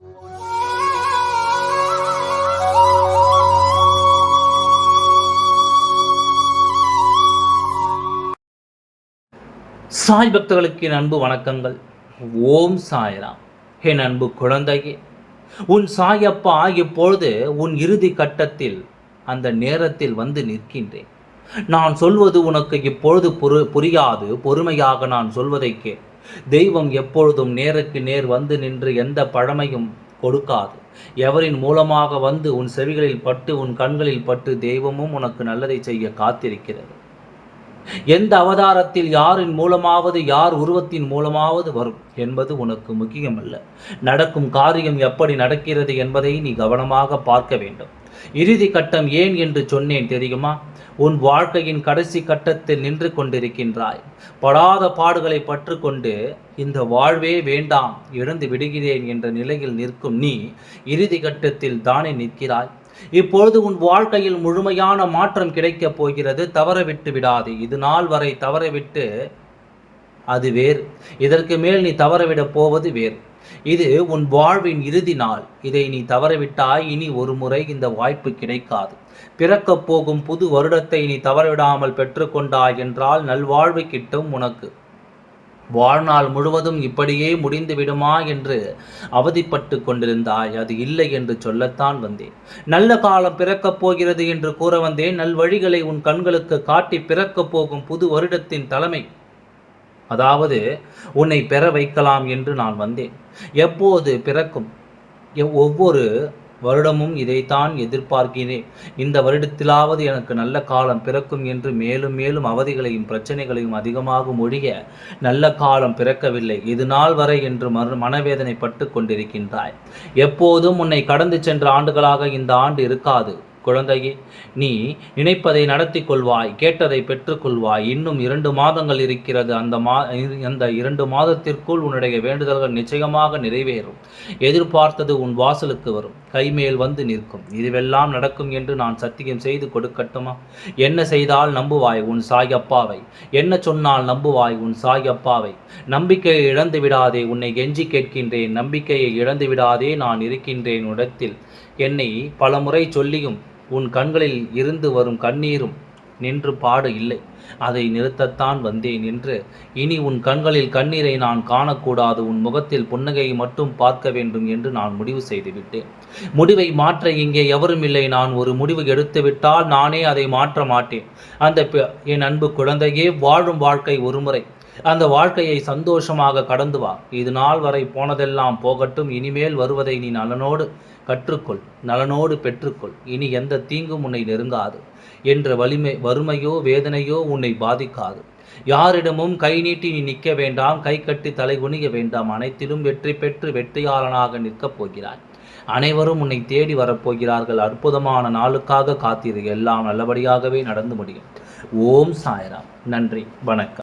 சாய் பக்தர்களுக்கு என் அன்பு வணக்கங்கள். ஓம் சாய்ராம். என் அன்பு குழந்தையே உன் சாயப்பா இப்பொழுது உன் இறுதி கட்டத்தில் அந்த நேரத்தில் வந்து நிற்கின்றேன். நான் சொல்வது உனக்கு இப்பொழுது புரு புரியாது பொறுமையாக நான் சொல்வதை கே தெய்வம் எப்பொழுதும் நேருக்கு நேர் வந்து நின்று எந்த பழமையும் கொடுக்காது. எவரின் மூலமாக வந்து உன் செவிகளில் பட்டு உன் கண்களில் பட்டு தெய்வமும் உனக்கு நல்லதை செய்ய காத்திருக்கிறது. எந்த அவதாரத்தில் யாரின் மூலமாவது யார் உருவத்தின் மூலமாவது வரும் என்பது உனக்கு முக்கியமல்ல. நடக்கும் காரியம் எப்படி நடக்கிறது என்பதை நீ கவனமாக பார்க்க வேண்டும். இறுதி கட்டம் ஏன் என்று சொன்னேன் தெரியுமா? உன் வாழ்க்கையின் கடைசி கட்டத்தில் நின்று கொண்டிருக்கின்றாய். படாத பாடுகளை பற்றுக்கொண்டு இந்த வாழ்வே வேண்டாம் இழந்து விடுகிறேன் என்ற நிலையில் நிற்கும் நீ இறுதி கட்டத்தில் தானே நிற்கிறாய். இப்பொழுது உன் வாழ்க்கையில் முழுமையான மாற்றம் கிடைக்கப் போகிறது தவற விட்டு விடாது. இது நாள் வரை தவறவிட்டு அது வேறு. இதற்கு மேல் நீ தவறவிடப் போவது வேறு. இது உன் வாழ்வின் இறுதி நாள். இதை நீ தவறவிட்டாய். இனி ஒரு முறை இந்த வாய்ப்பு கிடைக்காது. பிறக்கப் போகும் புது வருடத்தை நீ தவறவிடாமல் பெற்றுக்கொண்டாய் என்றால் நல்வாழ்வு கிட்டும் உனக்கு. வாழ்நாள் முழுவதும் இப்படியே முடிந்து விடுமா என்று அவதிப்பட்டு கொண்டிருந்தாய். அது இல்லை என்று சொல்லத்தான் வந்தேன். நல்ல காலம் பிறக்கப் போகிறது என்று கூற வந்தேன். நல்வழிகளை உன் கண்களுக்கு காட்டி பிறக்கப் போகும் புது வருடத்தின் தலைமை அதாவது உன்னை பெற வைக்கலாம் என்று நான் வந்தேன். எப்போது பிறக்கும்? எவ்- ஒவ்வொரு வருடமும் இதைத்தான் எதிர்பார்க்கிறேன். இந்த வருடத்திலாவது எனக்கு நல்ல காலம் பிறக்கும் என்று மேலும் மேலும் அவதிகளையும் பிரச்சனைகளையும் அதிகமாக மொழிய நல்ல காலம் பிறக்கவில்லை. இது நாள் வரை என்று மறு மனவேதனை பட்டு கொண்டிருக்கின்றாய். எப்போதும் உன்னை கடந்து சென்ற ஆண்டுகளாக இந்த ஆண்டு இருக்காது. குழந்தையே நீ நினைப்பதை நடத்தி கொள்வாய் கேட்டதை பெற்றுக்கொள்வாய். இன்னும் இரண்டு மாதங்கள் இருக்கிறது. அந்த மா அந்த இரண்டு மாதத்திற்குள் உன்னுடைய வேண்டுதல்கள் நிச்சயமாக நிறைவேறும். எதிர்பார்த்தது உன் வாசலுக்கு வரும். கைமேல் வந்து நிற்கும். இதுவெல்லாம் நடக்கும் என்று நான் சத்தியம் செய்து கொடுக்கட்டுமா? என்ன செய்தால் நம்புவாய் உன் சாயப்பாவை? என்ன சொன்னால் நம்புவாய் உன் சாயப்பாவை? நம்பிக்கையை இழந்து விடாதே உன்னை கெஞ்சி கேட்கின்றேன். நம்பிக்கையை இழந்து விடாதே நான் இருக்கின்றேன் இடத்தில் என்னை பலமுறை சொல்லியும் உன் கண்களில் இருந்து வரும் கண்ணீரும் நின்று பாடு இல்லை. அதை நிறுத்தத்தான் வந்தேன் என்று இனி உன் கண்களில் கண்ணீரை நான் காணக்கூடாது. உன் முகத்தில் புன்னகையை மட்டும் பார்க்க வேண்டும் என்று நான் முடிவு செய்துவிட்டேன் முடிவை மாற்ற இங்கே எவரும் இல்லை. நான் ஒரு முடிவு எடுத்துவிட்டால் நானே அதை மாற்ற மாட்டேன். அந்த என் அன்பு குழந்தையே வாழும் வாழ்க்கை ஒருமுறை அந்த வாழ்க்கையை சந்தோஷமாக கடந்து வா. இது நாள் வரை போனதெல்லாம் போகட்டும். இனிமேல் வருவதை நீ நலனோடு கற்றுக்கொள். நலனோடு பெற்றுக்கொள். இனி எந்த தீங்கும் உன்னை நெருங்காது என்ற வலிமை வறுமையோ வேதனையோ உன்னை பாதிக்காது. யாரிடமும் கை நீட்டி நீ நிற்க வேண்டாம். கை கட்டி தலை குனிய வேண்டாம். அனைத்திலும் வெற்றி பெற்று வெற்றியாளனாக நிற்கப் போகிறாய். அனைவரும் உன்னை தேடி வரப்போகிறார்கள். அற்புதமான நாளுக்காக காத்திரு. எல்லாம் நல்லபடியாகவே நடந்து முடியும். ஓம் சாய்ராம். நன்றி. வணக்கம்.